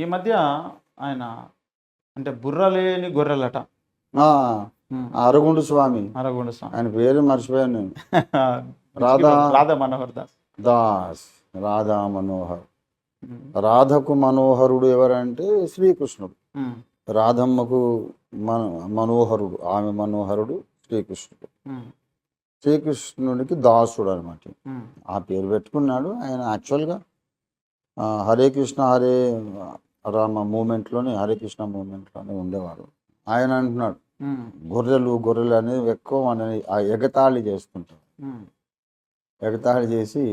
ఈ మధ్య ఆయన అంటే బుర్ర లేని గొర్రెలట. అరగుండు స్వామి అరగొండ స్వామి ఆయన పేరు మర్చిపోయాను నేను రాధా రాధా మనోహర్ దాస్ దాస్ రాధా మనోహర్. రాధకు మనోహరుడు ఎవరంటే శ్రీకృష్ణుడు. రాధమ్మకు మన మనోహరుడు ఆమె మనోహరుడు శ్రీకృష్ణుడు. శ్రీకృష్ణుడికి దాసుడు అనమాట. ఆ పేరు పెట్టుకున్నాడు ఆయన యాక్చువల్గా హరే కృష్ణ హరే రామ మూమెంట్లోనే హరే కృష్ణ మూమెంట్లోనే ఉండేవాడు ఆయన అంటున్నాడు. గొర్రెలు గొర్రెలు అనేవి ఎక్కువ మన ఆ ఎగతాళి చేస్తుంటారు. ఎగతాళి చేసి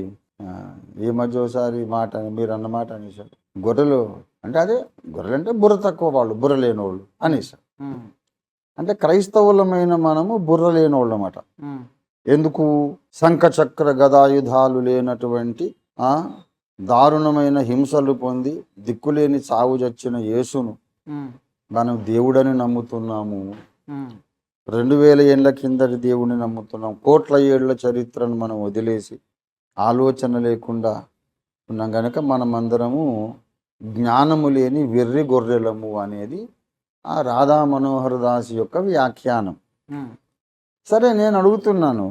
ఈ మధ్య ఒకసారి మాట మీరు అన్న మాట అనేసాడు గొర్రెలు అంటే అదే గొర్రెలు అంటే బుర్ర తక్కువ వాళ్ళు బుర్ర లేని వాళ్ళు అనేసాడు. అంటే క్రైస్తవులమైన మనము బుర్ర లేని వాళ్ళు అన్నమాట ఉమ్. ఎందుకు శంఖ చక్ర గదాయుధాలు లేనటువంటి ఆ దారుణమైన హింసలు పొంది దిక్కులేని చావు చచ్చిన యేసును. మనం దేవుడని నమ్ముతున్నాము. రెండు వేల ఏళ్ళ కిందటి దేవుడిని నమ్ముతున్నాం కోట్ల ఏళ్ళ చరిత్రను మనం వదిలేసి ఆలోచన లేకుండా ఉన్నాం కనుక మనమందరము జ్ఞానము లేని వెర్రి గొర్రెలము అనేది ఆ రాధా మనోహర్ దాస్ యొక్క వ్యాఖ్యానం. సరే నేను అడుగుతున్నాను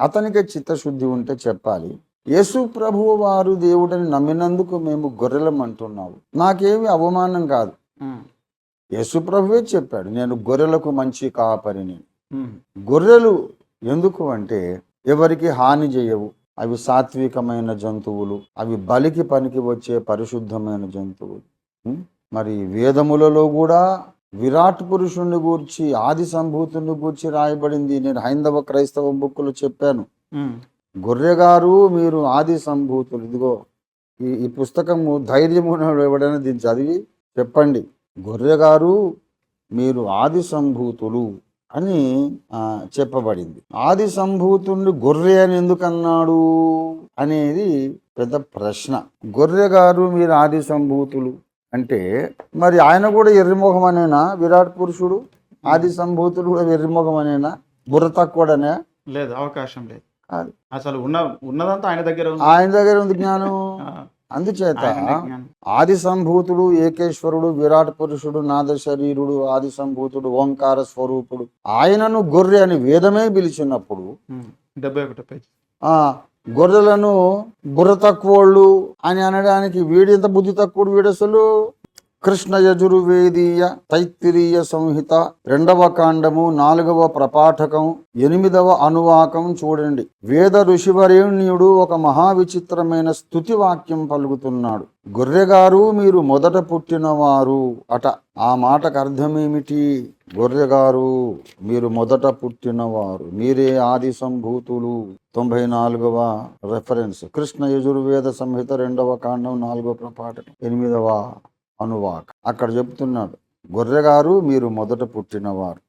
అతనికి చిత్తశుద్ధి ఉంటే చెప్పాలి యేసు ప్రభువు వారు దేవుడని నమ్మినందుకు మేము గొర్రెలం అంటున్నావు నాకేమి అవమానం కాదు. యేసు ప్రభువే చెప్పాడు నేను గొర్రెలకు మంచి కాపరిని. గొర్రెలు ఎందుకు అంటే ఎవరికి హాని చేయవు అవి సాత్వికమైన జంతువులు అవి బలికి పనికి వచ్చే పరిశుద్ధమైన జంతువులు? మరి వేదములలో కూడా విరాట్ పురుషుణ్ణి గూర్చి ఆది సంభూతుని గూర్చి రాయబడింది నేను హైందవ క్రైస్తవ బుక్కులు చెప్పాను. గొర్రెగారు మీరు ఆది సంభూతులు. ఇదిగో ఈ ఈ పుస్తకము ధైర్యము ఎవడైనా దీన్ని చదివి చెప్పండి. గొర్రెగారు మీరు ఆది సంభూతులు అని చెప్పబడింది. ఆది సంభూతుణ్ణి గొర్రె అని ఎందుకన్నాడు అనేది పెద్ద ప్రశ్న. గొర్రెగారు మీరు ఆది సంభూతులు అంటే మరి ఆయన కూడా ఎర్రిముఖం అనేనా విరాట్ పురుషుడు? ఆది సంభూతులు కూడా ఎర్రిముఖం అనేనా బుర్ర తక్కువడనే? లేదు అవకాశం లేదు. అసలు ఉన్న ఉన్నదంతా ఆయన దగ్గర ఉంది. ఆయన దగ్గర ఉంది జ్ఞానం. అందుచేత. ఆది సంభూతుడు ఏకేశ్వరుడు విరాట్ పురుషుడు నాద శరీరుడు ఆది సంభూతుడు ఓంకార స్వరూపుడు ఆయనను గొర్రె అని వేదమే పిలిచినప్పుడు. డెబ్బై ఒకటో పేజ్. ఆ గొర్రెలను బుర్ర తక్కువోళ్ళు అని అనడానికి వీడు ఎంత బుద్ధి తక్కువ వీడు అసలు కృష్ణ యజుర్వేదీయ తైత్తిరీయ సంహిత రెండవ కాండము నాలుగవ ప్రపాఠకం ఎనిమిదవ అనువాకం చూడండి. వేద ఋషివరేణ్యుడు ఒక మహా విచిత్రమైన స్థుతి వాక్యం పలుకుతున్నాడు. గొర్రెగారు మీరు మొదట పుట్టినవారు అట. ఆ మాటకు అర్థమేమిటి? గొర్రెగారు మీరు మొదట పుట్టినవారు. మీరే ఆది సంభూతులు. తొంభై నాలుగవ రెఫరెన్స్ కృష్ణ యజుర్వేద సంహిత రెండవ కాండం నాలుగవ ప్రపాఠకం. ఎనిమిదవ అనువాక్ అక్కడ చెప్తున్నాడు గొర్రెగారు మీరు మొదట పుట్టినవారు.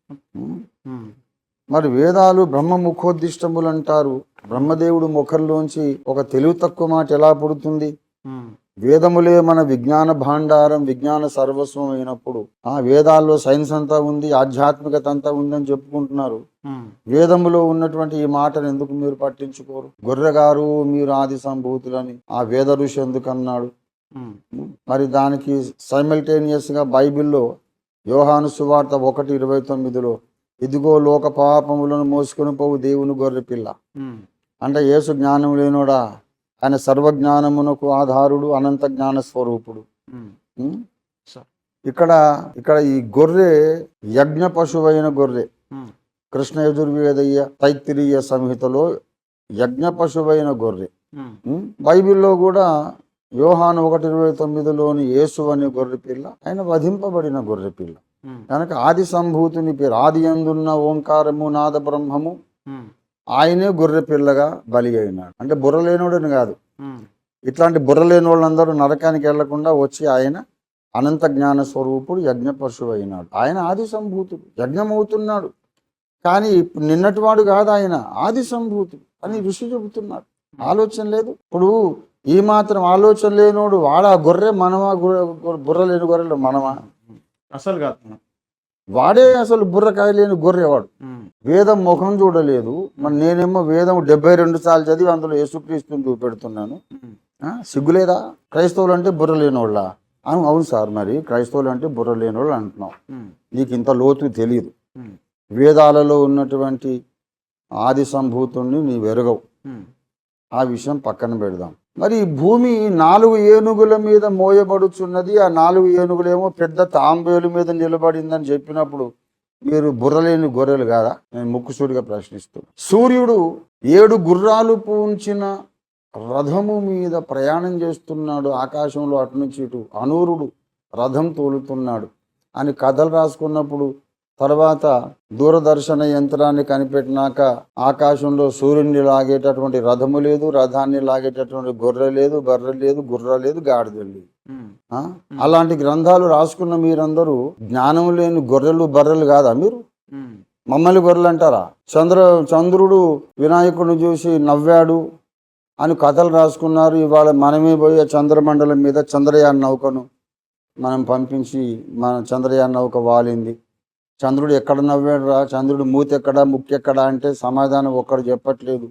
మరి వేదాలు బ్రహ్మ ముఖోద్దిష్టములు అంటారు బ్రహ్మదేవుడు ముఖంలోంచి ఒక తెలివి తక్కువ మాట ఎలా పుడుతుంది. వేదములే మన విజ్ఞాన భాండారం విజ్ఞాన సర్వస్వం అయినప్పుడు ఆ వేదాల్లో సైన్స్ అంతా ఉంది ఆధ్యాత్మికత అంతా ఉందని చెప్పుకుంటున్నారు. వేదములో ఉన్నటువంటి ఈ మాటను ఎందుకు మీరు పట్టించుకోరు గొర్రెగారు మీరు ఆది సంభూతులని ఆ వేద ఋషి ఎందుకు అన్నాడు ఉమ్. మరి దానికి సైమల్టేనియస్గా బైబిల్లో యోహాను సువార్త ఒకటి ఇరవై తొమ్మిదిలో ఇదిగో లోక పాపములను మోసుకొని పోవు దేవుని గొర్రె పిల్ల. అంటే యేసు జ్ఞానం లేనోడా ఆయన సర్వజ్ఞానమునకు ఆధారుడు అనంత జ్ఞాన స్వరూపుడు. ఉం? సరే. ఇక్కడ ఇక్కడ ఈ గొర్రె యజ్ఞ పశువైన గొర్రె ఉమ్. కృష్ణ యజుర్వేదయ్య తైత్తిరీయ సంహితలో యజ్ఞ పశువైన గొర్రె? బైబిల్లో కూడా యోహాను ఒకటి ఇరవై తొమ్మిదిలోని యేసు అనే గొర్రె పిల్ల ఆయన వధింపబడిన గొర్రె పిల్ల. కనుక ఆది సంభూతుని పేరు ఆది అందున్న ఓంకారము నాద బ్రహ్మము. ఆయనే గొర్రె పిల్లగా బలి అయినాడు. అంటే బుర్ర లేనోడని కాదు. ఇట్లాంటి బుర్ర లేని వాళ్ళందరూ నరకానికి వెళ్ళకుండా వచ్చి ఆయన అనంత జ్ఞాన స్వరూపుడు యజ్ఞ పశువు అయినాడు. ఆయన ఆది సంభూతుడు. యజ్ఞం అవుతున్నాడు కానీ ఇప్పుడు నిన్నటివాడు కాదు ఆయన ఆది సంభూతుడు అని ఋషి చెబుతున్నాడు. ఆలోచన లేదు. ఇప్పుడు ఈ మాత్రం ఆలోచన లేనోడు వాడా గొర్రె మనమా? గొర్రె- బుర్ర లేని గొర్రెలు మనమా? అసలు కాదు. వాడే అసలు బుర్రకాయ లేని గొర్రె వాడు. ఉమ్. వేదం ముఖం చూడలేదు. మరి నేనేమో వేదం డెబ్బై రెండు సార్లు చదివి అందులో యేసుక్రీస్తుని చూపెడుతున్నాను. ఆ, సిగ్గులేదా? క్రైస్తవులు అంటే బుర్ర లేనోళ్ళ? అవును అవును సార్ మరి క్రైస్తవులు అంటే బుర్ర లేని వాళ్ళు అంటున్నాం. ఉమ్, నీకు ఇంత లోతు తెలియదు వేదాలలో ఉన్నటువంటి ఆది సంభూతుణ్ణి నీ వెరగవు. ఉమ్, ఆ విషయం పక్కన పెడదాం. మరి భూమి నాలుగు ఏనుగుల మీద మోయబడుచున్నది ఆ నాలుగు ఏనుగులేమో పెద్ద తాంబేలు మీద నిలబడిందని చెప్పినప్పుడు మీరు బుర్రలేని గొర్రెలు కాదా? నేను ముక్కుసూడిగా ప్రశ్నిస్తూ. సూర్యుడు ఏడు గుర్రాలు పూంచిన రథము మీద ప్రయాణం చేస్తున్నాడు. ఆకాశంలో అటు నుంచి ఇటు అనూరుడు రథం తోలుతున్నాడు అని కథలు రాసుకున్నప్పుడు తర్వాత దూరదర్శన యంత్రాన్ని కనిపెట్టినాక ఆకాశంలో సూర్యుడిని లాగేటటువంటి రథము లేదు రథాన్ని లాగేటటువంటి గొర్రె లేదు బర్రె లేదు గుర్ర లేదు గాడిద లేదు? అలాంటి గ్రంథాలు రాసుకున్న మీరందరూ జ్ఞానం లేని గొర్రెలు బర్రెలు కాదా మీరు? మమ్మల్ని గొర్రెలు అంటారా? చంద్ర చంద్రుడు వినాయకుడిని చూసి నవ్వాడు అని కథలు రాసుకున్నారు. ఇవాళ మనమే పోయి చంద్రమండలం మీద చంద్రయాన్ నౌకను మనం పంపించి మన చంద్రయాన్ నౌక వాలింది. చంద్రుడు ఎక్కడ నవ్వాడు రా? చంద్రుడు మూతి ఎక్కడ ముక్కెక్కడ అంటే సమాధానం ఒక్కడు చెప్పట్లేదు?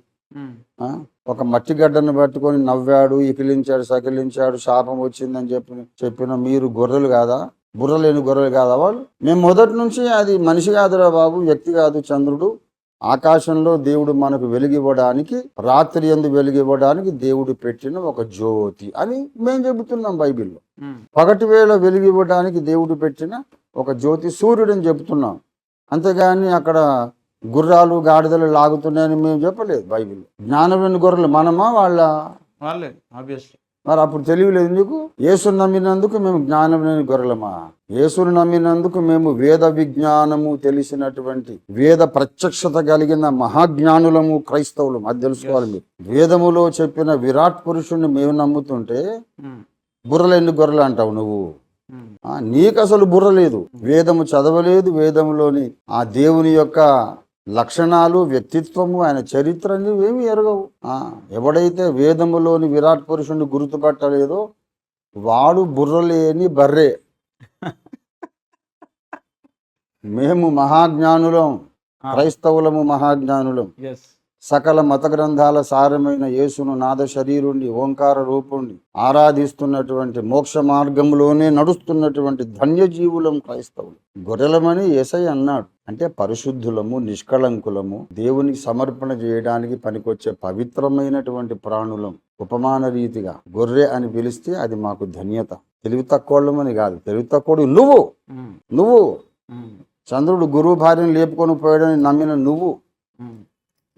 ఒక మట్టి గడ్డను పట్టుకొని నవ్వాడు ఇకిలించాడు సకిలించాడు శాపం వచ్చిందని చెప్పి చెప్పిన మీరు గొర్రెలు కాదా? బుర్ర లేని గొర్రెలు కాదా వాళ్ళు? మేము మొదటి నుంచి అది మనిషి కాదురా బాబు వ్యక్తి కాదు చంద్రుడు. ఆకాశంలో దేవుడు మనకు వెలిగివ్వడానికి రాత్రి ఎందు వెలిగివ్వడానికి దేవుడు పెట్టిన ఒక జ్యోతి అని మేము చెబుతున్నాం బైబిల్లో. పగటి వేళ వెలిగివ్వడానికి దేవుడు పెట్టిన ఒక జ్యోతి సూర్యుడని చెప్తున్నాం అంతేగాని అక్కడ గుర్రాలు గాడిదలు లాగుతున్నాయని మేము చెప్పలేదు బైబిల్ జ్ఞానమైన గొర్రెలు మనమా వాళ్ళ? మరి అప్పుడు తెలియలేదు నీకు యేసుని నమ్మినందుకు మేము జ్ఞానం లేని గొర్రెలమా? యేసుని నమ్మినందుకు మేము వేద విజ్ఞానము తెలిసినటువంటి వేద ప్రత్యక్షత కలిగిన మహాజ్ఞానులము క్రైస్తవులము. అది తెలుసుకోవాలి మీరు. వేదములో చెప్పిన విరాట్ పురుషుణ్ణి మేము నమ్ముతుంటే ఉమ్, బుర్రలేని గొర్రెలు అంటావు నువ్వు. ఆ, నీకు అసలు బుర్ర లేదు. వేదము చదవలేదు. వేదములోని ఆ దేవుని యొక్క లక్షణాలు వ్యక్తిత్వము ఆయన చరిత్ర నువ్వేమి ఎరగవు. ఆ, ఎవడైతే వేదములోని విరాట్ పురుషుని గుర్తుపట్టలేదో వాడు బుర్రలేని బర్రే. మేము మహాజ్ఞానులం క్రైస్తవులము మహాజ్ఞానులం. ఎస్ సకల మత గ్రంథాల సారమైన యేసును నాద శరీరుణ్ణి ఓంకార రూపుణ్ణి ఆరాధిస్తున్నటువంటి మోక్ష మార్గంలోనే నడుస్తున్నటువంటి ధన్యజీవులం క్రైస్తవులు. గొర్రెలమని ఏసై అన్నాడు. అంటే పరిశుద్ధులము నిష్కళంకులము దేవునికి సమర్పణ చేయడానికి పనికొచ్చే పవిత్రమైనటువంటి ప్రాణులం. ఉపమాన రీతిగా గొర్రె అని పిలిస్తే అది మాకు ధన్యత. తెలివి తక్కువమని కాదు. తెలివి తక్కువడు నువ్వు. ఉమ్, నువ్వు. ఉమ్, చంద్రుడు గురువు భార్యను లేపుకొని పోయాడని నమ్మిన నువ్వు.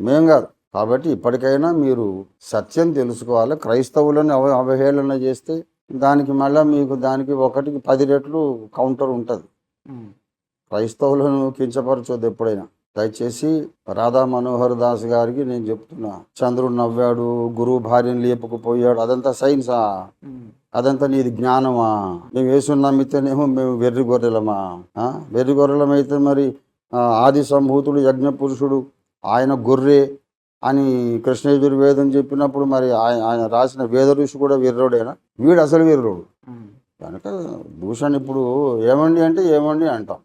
మేం కాదు. కాబట్టి ఇప్పటికైనా మీరు సత్యం తెలుసుకోవాలి. క్రైస్తవులను అవ అవహేళన చేస్తే దానికి మళ్ళీ మీకు దానికి ఒకటికి పది రెట్లు కౌంటర్ ఉంటుంది. క్రైస్తవులను కించపరచొద్దు ఎప్పుడైనా. దయచేసి రాధా మనోహర్ దాస్ గారికి నేను చెప్తున్నా. చంద్రుడు నవ్వాడు గురువు భార్యను లేపుకుపోయాడు అదంతా సైన్సా? అదంతా నీది జ్ఞానమా? మేము వేసుని నమ్మితేనేమో మేము వెర్రి గొర్రెలమా? వెర్రి గొర్రెలమైతే మరి ఆది సంభూతుడు యజ్ఞ పురుషుడు ఆయన గొర్రె అని కృష్ణయజుర్వేదం చెప్పినప్పుడు మరి ఆయన ఆయన రాసిన వేద ఋషి కూడా వీర్రోడేనా? వీడు అసలు వీర్రోడు. కనుక భూషణ్ ఇప్పుడు ఏమండి అంటే ఏమండి అంటాం.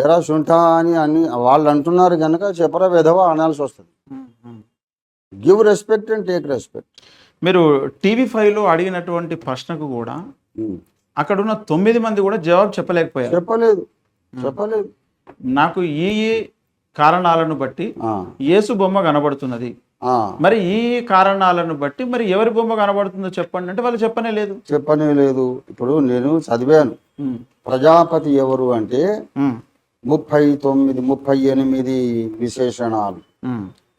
ఏరా శుంఠ అని అని వాళ్ళు అంటున్నారు కనుక చెప్పరా విధవా అనాల్సి వస్తుంది. Give respect and take respect మీరు టీవీ ఫైవ్లో అడిగినటువంటి ప్రశ్నకు కూడా అక్కడ ఉన్న తొమ్మిది మంది కూడా జవాబు చెప్పలేకపోయారు. చెప్పలేదు. చెప్పలేదు. నాకు ఈ కారణాలను బట్టి యేసు బొమ్మ కనబడుతున్నది. మరి ఈ కారణాలను బట్టి మరి ఎవరి బొమ్మ కనబడుతుందో చెప్పండి అంటే వాళ్ళు చెప్పనే లేదు. చెప్పనే లేదు. ఇప్పుడు నేను చదివాను. ప్రజాపతి ఎవరు అంటే ముప్పై తొమ్మిది ముప్పై ఎనిమిది విశేషణాలు.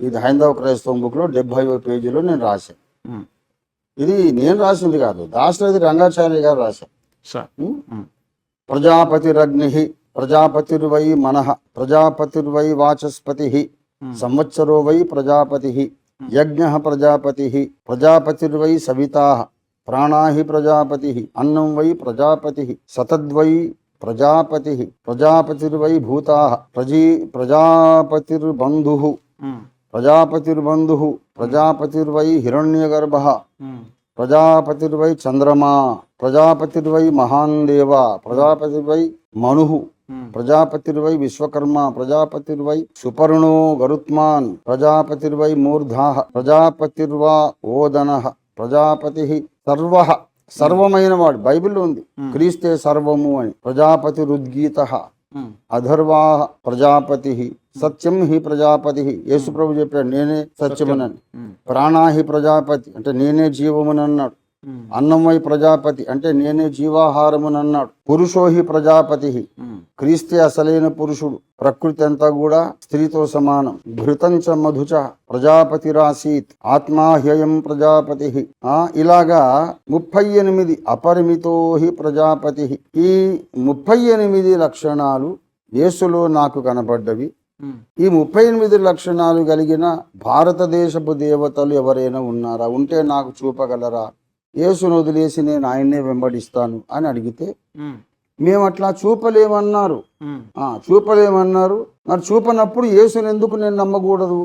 ఇది హైందవ క్రైస్తవ బుక్లో డెబ్బై పేజీలో నేను రాశాను. ఇది నేను రాసింది కాదు. దాశరథి రంగాచార్య గారు రాశారు. సార్. ఉం? ఉమ్, ప్రజాపతిరగ్ని ప్రజాపతిర్వై మనః ప్రజాపతిర్వై వాచస్పతి ఉమ్, సంవత్సరో వై ప్రజాపతి యజ్ఞ ప్రజాపతి ప్రజాపతిర్వై సవితా ప్రాణాహి ప్రజాపతి అన్నం వై ప్రజాపతి సతద్వై ప్రజాపతి ప్రజాపతిర్వై భూతా ప్రజీ ప్రజాపతిర్బంధు ఉమ్, ప్రజాపతిర్బంధు ప్రజాపతిర్వై హిరణ్యగర్భ ఉమ్, ప్రజాపతిర్వై చంద్రమా ప్రజాపతిర్వై మహాన్ దేవ ప్రజాపతిర్వై మను ప్రజాపతిర్వై విశ్వకర్మ ప్రజాపతిర్వై సుపర్ణో గరుత్మాన్ ప్రజాపతిర్వై మూర్ధా ప్రజాపతిర్వా ఓదన ప్రజాపతి సర్వ సర్వమైన వాడు బైబిల్లో ఉంది. క్రీస్తే సర్వము అని. ప్రజాపతి రుద్గీత అధర్వా ప్రజాపతి సత్యం హి ప్రజాపతి యేసు ప్రభు చెప్పాడు నేనే సత్యమునని. ప్రాణాహి ప్రజాపతి అంటే నేనే జీవమునన్నాడు ఉమ్, అన్నమై ప్రజాపతి అంటే నేనే జీవాహారమునన్నాడు. పురుషోహి ప్రజాపతి క్రీస్తే అసలైన పురుషుడు. ప్రకృతి అంతా కూడా స్త్రీతో సమానం. ఘృతంచ మధుచ ప్రజాపతి రాసీత్. ఆత్మాహ్యయం ప్రజాపతి ఆ ఇలాగా ముప్పై ఎనిమిది అపరిమితో హి ప్రజాపతి ఈ ముప్పై ఎనిమిది లక్షణాలు యేసులో నాకు కనపడ్డవి ఉమ్, ఈ ముప్పై ఎనిమిది లక్షణాలు కలిగిన భారతదేశపు దేవతలు ఎవరైనా ఉన్నారా? ఉంటే నాకు చూపగలరా? యేసును వదిలేసి నేను ఆయన్నే వెంబడిస్తాను అని అడిగితే మేము. అట్లా చూపలేమన్నారు. చూపలేమన్నారు. మరి చూపనప్పుడు యేసుని ఎందుకు నేను నమ్మకూడదు?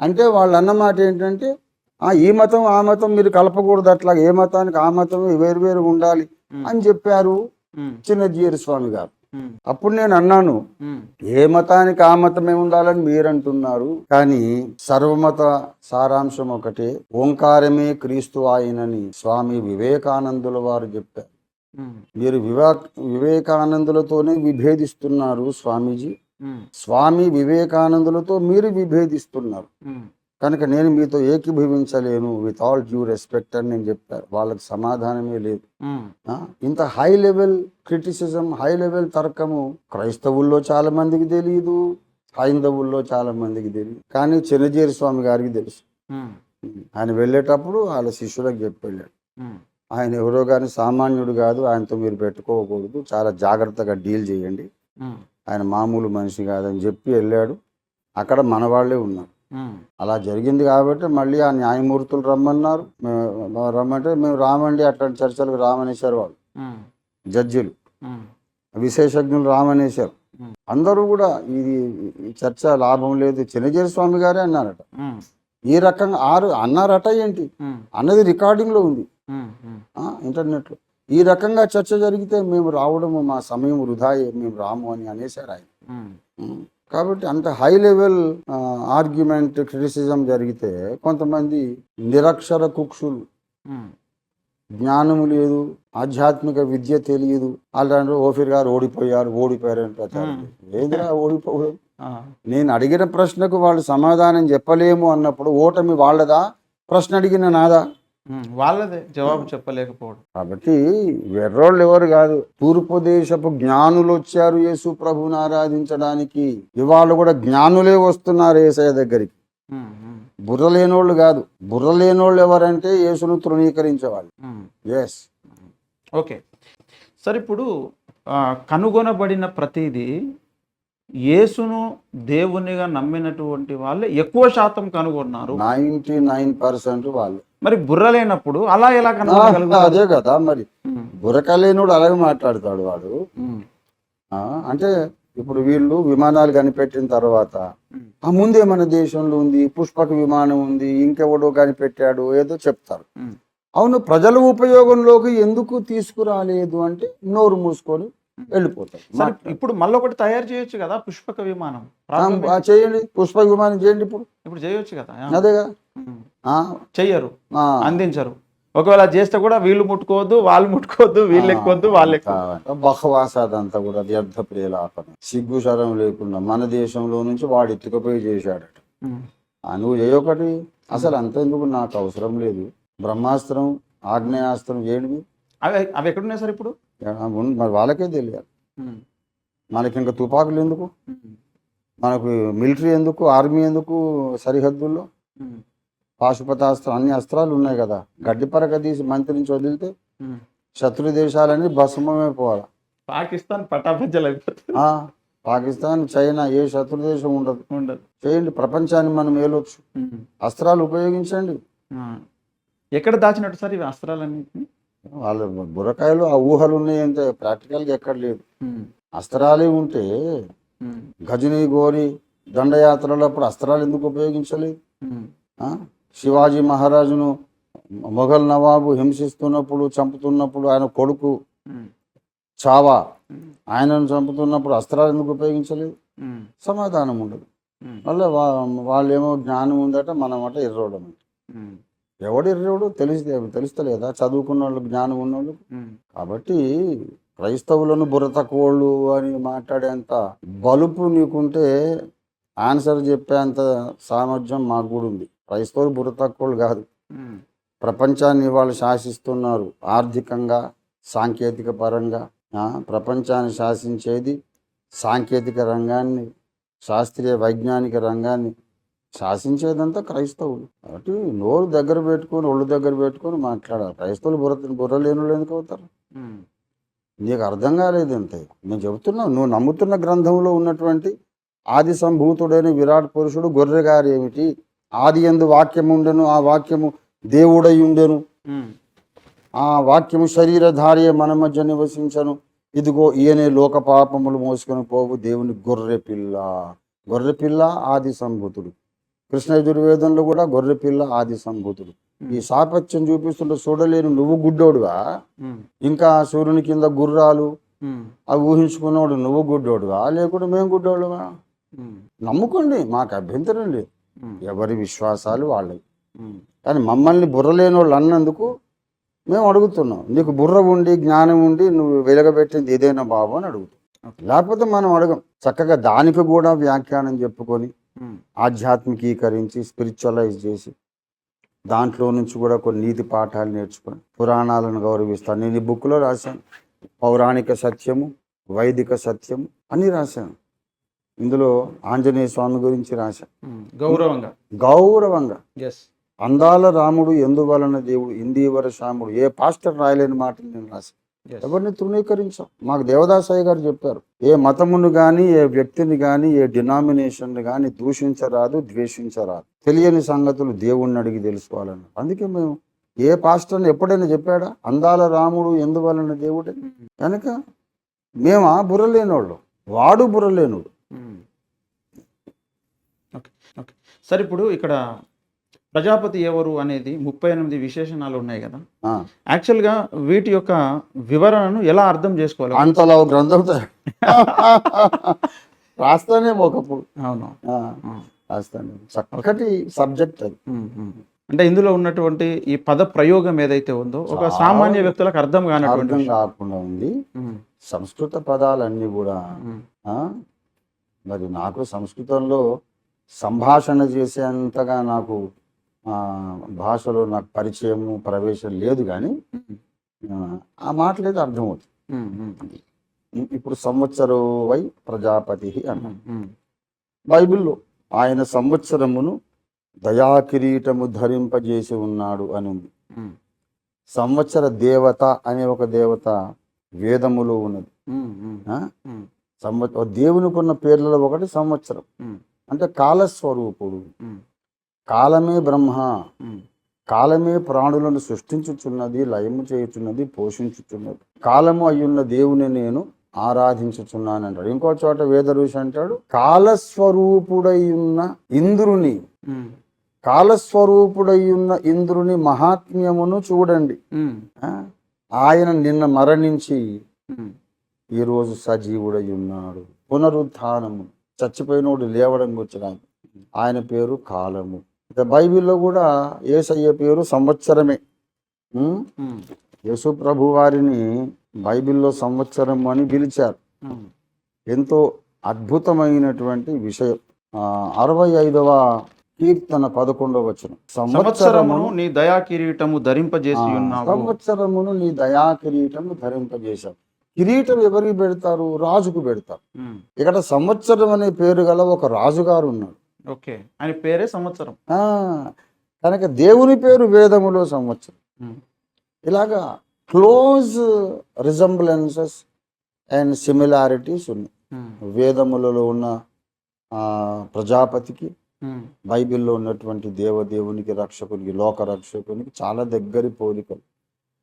అంటే వాళ్ళు అన్నమాట ఏంటంటే ఆ ఈ మతం ఆ మతం మీరు కలపకూడదు అట్లా ఏ మతానికి ఆ మతం వేరు వేరు ఉండాలి అని చెప్పారు చిన్నజీయర్ స్వామి గారు. అప్పుడు నేను అన్నాను ఏ మతానికి ఆ మతమే ఉండాలని మీరంటున్నారు కానీ సర్వమత సారాంశం ఒకటే ఓంకారమే క్రీస్తు ఆయనని స్వామి వివేకానందుల వారు చెప్పారు. మీరు వివా వివేకానందులతోనే విభేదిస్తున్నారు స్వామీజీ. స్వామి వివేకానందులతో మీరు విభేదిస్తున్నారు. కనుక నేను మీతో ఏకీభవించలేను. విత్ ఆల్ డ్యూ రెస్పెక్ట్ అని నేను చెప్పాను. వాళ్ళకి సమాధానమే లేదు. ఇంత high level criticism high level తర్కము క్రైస్తవుల్లో చాలా మందికి తెలియదు హైందవుల్లో చాలా మందికి తెలియదు కానీ చిన్నజీరి స్వామి గారికి తెలుసు. ఆయన వెళ్ళేటప్పుడు వాళ్ళ శిష్యులకు చెప్పి వెళ్ళాడు. ఆయన ఎవరో కానీ సామాన్యుడు కాదు. ఆయనతో మీరు పెట్టుకోకూడదు. చాలా జాగ్రత్తగా డీల్ చేయండి. ఆయన మామూలు మనిషి కాదని చెప్పి వెళ్ళాడు. అక్కడ మన వాళ్ళే ఉన్నారు. అలా జరిగింది కాబట్టి మళ్ళీ ఆ న్యాయమూర్తులు రమ్మన్నారు. రమ్మంటే మేము రామండి అట్లాంటి చర్చలకు రామనేశారు వాళ్ళు. జడ్జిలు. విశేషజ్ఞులు రామనేశారు. అందరూ కూడా ఇది చర్చ లాభం లేదు. చిన్నజీరి స్వామి గారే అన్నారట. ఈ రకంగా ఆరు అన్నారట ఏంటి? అన్నది రికార్డింగ్లో ఉంది. ఉమ్, ఉమ్, ఆ, ఇంటర్నెట్లో. ఈ రకంగా చర్చ జరిగితే మేము రావడము మా సమయం వృధాయే మేము రాము అని అనేసారు ఆయన. కాబట్టి అంత హై లెవెల్ ఆర్గ్యుమెంట్ క్రిటిసిజం జరిగితే కొంతమంది నిరక్షర కుక్షులు. ఉమ్, జ్ఞానము లేదు ఆధ్యాత్మిక విద్య తెలియదు. అలాంటి ఓఫీర్ గారు ఓడిపోయారు ఓడిపోయారు అని ప్రచారం. ఏదిరా ఓడిపోవడం ఆ, నేను అడిగిన ప్రశ్నకు వాళ్ళు సమాధానం చెప్పలేము అన్నప్పుడు ఓటమి వాళ్ళదా? ప్రశ్న అడిగిన నాదా? వాళ్ళదే జవాబు చెప్పలేకపోవడం. కాబట్టి వెర్రోళ్ళు ఎవరు కాదు తూర్పు దేశపు జ్ఞానులు వచ్చారు యేసు ప్రభువుని ఆరాధించడానికి. ఇవాళ కూడా జ్ఞానులే వస్తున్నారు ఏసయ్య దగ్గరికి. బుర్ర లేనోళ్ళు కాదు బుర్ర లేనోళ్ళు ఎవరంటే యేసును తృణీకరించేవాళ్ళు. Yes okay. సరే ఇప్పుడు కనుగొనబడిన ప్రతిదీ యేసును దేవునిగా నమ్మినటువంటి వాళ్ళే ఎక్కువ శాతం కనుగొన్నారు. నైన్టీ నైన్ పర్సెంట్ వాళ్ళు. మరి బుర్ర లేనప్పుడు అలా ఎలా ఆ, కనుగొనగలుగుతారు అదే కదా మరి. బుర్రక లేనోడు అలాగే మాట్లాడతాడు వాడు. అంటే ఇప్పుడు వీళ్ళు విమానాలు కనిపెట్టిన తర్వాత ఆ ముందే మన దేశంలో ఉంది పుష్పక విమానం ఉంది ఇంకెవడో కనిపెట్టాడు ఏదో చెప్తారు. అవును ప్రజల ఉపయోగంలోకి ఎందుకు తీసుకురాలేదు అంటే నోరు మూసుకొని వెళ్ళిపోతారు సరే ఇప్పుడు మళ్ళీ ఒకటి తయారు చేయొచ్చు కదా పుష్పక విమానం. చేయండి. పుష్పక విమానం చేయండి ఇప్పుడు. ఇప్పుడు చేయొచ్చు కదా అదేగా చెయ్యరు. అందించరు. ఒకవేళ చేస్తే కూడా వీళ్ళు ముట్టుకోవద్దు వాళ్ళు ముట్టుకోవద్దు వీళ్ళు ఎక్కువద్దు వాళ్ళు ఎక్కువ. కావాలి. బహవాస అదంతా కూడా వ్యర్థ ప్రియులాపన. సిగ్గు శరం లేకుండా మన దేశంలో నుంచి వాడు ఎత్తుకుపోయి చేశాడట. నువ్వు చేయొకటి. అసలు అంతెందుకు నాకు అవసరం లేదు? బ్రహ్మాస్త్రం ఆగ్నేయాస్త్రం చేయండి అవి అవి ఎక్కడున్నాయి సార్ ఇప్పుడు? మరి వాళ్ళకే తెలియాలి. మనకి ఇంకా తుపాకులు ఎందుకు? మనకు మిలిటరీ ఎందుకు? ఆర్మీ ఎందుకు సరిహద్దుల్లో? పాశుపతాస్త్రం అన్ని అస్త్రాలు ఉన్నాయి కదా. గడ్డి పరక తీసి మంత్రి నుంచి వదిలితే. శత్రు దేశాలన్నీ భస్మమే పోవాలి? పాకిస్తాన్ పటాపంచలు పాకిస్తాన్ చైనా ఏ శత్రు దేశం ఉండదు. ఉండదు. చేయండి ప్రపంచాన్ని మనం ఏలొచ్చు. అస్త్రాలు ఉపయోగించండి. ఎక్కడ దాచినట్టు సార్ ఇవి అస్త్రాలన్నింటినీ? వాళ్ళ బుర్రకాయలు ఆ ఊహలు ఉన్నాయి అంటే ప్రాక్టికల్గా ఎక్కడ లేదు అస్త్రాలే ఉంటే గజనీ గోరి దండయాత్రలప్పుడు అస్త్రాలు ఎందుకు ఉపయోగించలేదు? శివాజీ మహారాజును మొఘల్ నవాబు హింసిస్తున్నప్పుడు చంపుతున్నప్పుడు ఆయన కొడుకు చావా ఆయనను చంపుతున్నప్పుడు అస్త్రాలు ఎందుకు ఉపయోగించలేదు? సమాధానం ఉండదు. మళ్ళీ వా వాళ్ళేమో జ్ఞానం ఉందట మనం అట ఎవడు ఎర్రోడు తెలిసి తెలుస్తలేదా? చదువుకున్న వాళ్ళు జ్ఞానం ఉన్నోళ్ళు కాబట్టి క్రైస్తవులను బుర్ర తక్కువోళ్ళు అని మాట్లాడేంత బలుపు నీకుంటే ఆన్సర్ చెప్పేంత సామర్థ్యం మాకు కూడా ఉంది. క్రైస్తవులు బుర్ర తక్కువలు కాదు. ప్రపంచాన్ని వాళ్ళు శాసిస్తున్నారు ఆర్థికంగా సాంకేతిక పరంగా. ప్రపంచాన్ని శాసించేది సాంకేతిక రంగాన్ని శాస్త్రీయ వైజ్ఞానిక రంగాన్ని శాసించేదంతా క్రైస్తవులు. కాబట్టి నోరు దగ్గర పెట్టుకొని ఒళ్ళు దగ్గర పెట్టుకొని మాట్లాడాలి. క్రైస్తవులు బుర్ర బుర్ర లేని వాళ్ళు ఎందుకు అవుతారు? నీకు అర్థం కాలేదు అంతే నేను చెబుతున్నా నువ్వు నమ్ముతున్న గ్రంథంలో ఉన్నటువంటి ఆది సంభూతుడైన విరాట్ పురుషుడు గొర్రె గారు ఏమిటి? ఆది ఎందు వాక్యము ఉండెను ఆ వాక్యము దేవుడై ఉండెను. ఆ వాక్యము శరీరధార్య మన మధ్య నివసించను. ఇదిగో ఈయనే లోక పాపములు మోసుకొని పోవు దేవుని గొర్రె పిల్ల. గొర్రె పిల్ల ఆది సంభూతుడు కృష్ణ యజుర్వేదంలో కూడా గొర్రె పిల్ల ఆది సంభూతుడు. ఈ సాపత్యం చూపిస్తుంటే చూడలేని నువ్వు గుడ్డోడుగా ఇంకా సూర్యుని కింద గుర్రాలు అవి ఊహించుకున్నవాడు నువ్వు గుడ్డోడుగా లేకుంటే మేము. గుడ్డోడుగా నమ్ముకోండి మాకు అభ్యంతరం లేదు. ఎవరి విశ్వాసాలు వాళ్ళవి. కానీ మమ్మల్ని బుర్ర లేని వాళ్ళు అన్నందుకు మేము అడుగుతున్నాం. నీకు బుర్ర ఉండి జ్ఞానం ఉండి నువ్వు వెలగబెట్టింది ఏదైనా బాబు అని అడుగుతాం లేకపోతే మనం అడగం. చక్కగా దానికి కూడా వ్యాఖ్యానం చెప్పుకొని ఆధ్యాత్మికీకరించి స్పిరిచువలైజ్ చేసి దాంట్లో నుంచి కూడా కొన్ని నీతి పాఠాలు నేర్చుకొని పురాణాలను గౌరవిస్తాను. నేను ఈ బుక్లో రాశాను. పౌరాణిక సత్యము వైదిక సత్యము అన్నీ రాశాను. ఇందులో ఆంజనేయ స్వామి గురించి రాశాను. గౌరవంగా. గౌరవంగా. అందాల రాముడు ఎందువలన దేవుడు? ఇందీవర శ్యాముడు ఏ పాస్టర్ రాయలేని మాటలు నేను రాశాను. ఎవరిని తృణీకరించాం? మాకు దేవదాసాయి గారు చెప్పారు ఏ మతమును కానీ ఏ వ్యక్తిని కానీ ఏ డినామినేషన్ కానీ దూషించరాదు ద్వేషించరాదు. తెలియని సంగతులు దేవుణ్ణి అడిగి తెలుసుకోవాలని. అందుకే మేము ఏ పాస్టర్ని ఎప్పుడైనా చెప్పాడా? అందాల రాముడు ఎందువలన దేవుడు? కనుక మేము ఆ బుర్రలేనోళ్ళు. వాడు బుర్రలేనుడు. ఓకే ఓకే సార్ ఇప్పుడు ఇక్కడ ప్రజాపతి ఎవరు అనేది ముప్పై ఎనిమిది విశేషణాలు ఉన్నాయి కదా. ఆ, యాక్చువల్గా వీటి యొక్క వివరణను ఎలా అర్థం చేసుకోవాలి? అంతలా ఓ గ్రంథం రాస్తానే ఒకప్పుడు. అవును. రాస్తానే. చక్కటి సబ్జెక్ట్ అది. అంటే ఇందులో ఉన్నటువంటి ఈ పద ప్రయోగం ఏదైతే ఉందో ఒక సామాన్య వ్యక్తులకు అర్థం కానటువంటి. కాకుండా ఉంది. సంస్కృత పదాలన్నీ కూడా మరి నాకు సంస్కృతంలో సంభాషణ చేసేంతగా నాకు భాషలో నాకు పరిచయము ప్రవేశం లేదు కానీ ఆ, మాటలైతే అర్థమవుతుంది ఇప్పుడు సంవత్సరం వై ప్రజాపతి అన్న. బైబిల్లో ఆయన సంవత్సరమును దయాకిరీటము ధరింపజేసి ఉన్నాడు అని ఉంది. సంవత్సర దేవత అనే ఒక దేవత వేదములో ఉన్నది. సంవత్సరం దేవునికి ఉన్న పేర్లలో ఒకటి సంవత్సరం. అంటే కాలస్వరూపుడు. కాలమే బ్రహ్మ. కాలమే ప్రాణులను సృష్టించుచున్నది లయము చేయుచున్నది పోషించుచున్నది. కాలము అయ్యున్న దేవుని నేను ఆరాధించుచున్నాను అంటాడు ఇంకో చోట వేద ఋషి అంటాడు కాలస్వరూపుడై ఉన్న ఇంద్రుని కాలస్వరూపుడై ఉన్న ఇంద్రుని మహాత్మ్యమును చూడండి? ఆయన నిన్న మరణించి. ఈరోజు సజీవుడై ఉన్నాడు పునరుత్థానము చచ్చిపోయినోడు లేవడం గుర్చడానికి ఆయన పేరు కాలము. ఇక బైబిల్లో కూడా ఏసయ్య పేరు సంవత్సరమే. యేసు ప్రభు వారిని బైబిల్లో సంవత్సరం అని పిలిచారు. ఎంతో అద్భుతమైనటువంటి విషయం. ఆ, అరవై ఐదవ కీర్తన పదకొండవ వచనం. సంవత్సరమును నీ దయా కిరీటము ధరింపజేసి సంవత్సరమును నీ దయా కిరీటము ధరింపజేశావు. కిరీటం ఎవరికి పెడతారు? రాజుకు పెడతారు. ఇక్కడ సంవత్సరం అనే పేరు గల ఒక రాజుగారు ఉన్నాడు. ఓకే. ఆయన పేరే సంవత్సరం. కనుక దేవుని పేరు వేదములో సంవత్సరం. ఇలాగా క్లోజ్ రిజంబ్లెన్సెస్ అండ్ సిమిలారిటీస్ ఉన్నాయి. వేదములలో ఉన్న ప్రజాపతికి. బైబిల్లో ఉన్నటువంటి దేవదేవునికి రక్షకునికి లోక రక్షకునికి చాలా దగ్గరి పోలికలు.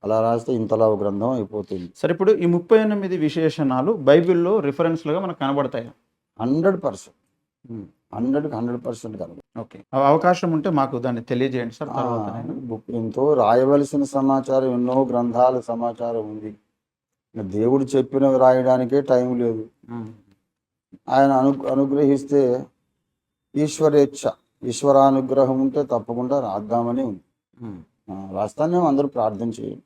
అలా రాస్తే ఇంతలా గ్రంథం అయిపోతుంది. సరే ఇప్పుడు ఈ ముప్పై ఎనిమిది విశేషణాలు బైబిల్లో రిఫరెన్స్లుగా మనకు కనబడతాయి? Hundred percent. హండ్రెడ్కి హండ్రెడ్ పర్సెంట్ కనుక ఓకే. అవ- అవకాశం ఉంటే మాకు దాన్ని తెలియజేయండి సార్ బుక్ ఎంతో రాయవలసిన సమాచారం ఎన్నో గ్రంథాల సమాచారం ఉంది. దేవుడు చెప్పినవి రాయడానికే టైం లేదు. ఆయన అను అనుగ్రహిస్తే ఈశ్వరేచ్ఛ ఈశ్వరానుగ్రహం ఉంటే తప్పకుండా రాద్దామని ఉంది. రాస్తానే అందరూ ప్రార్థన చేయండి.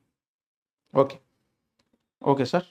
ఓకే. Okay sir.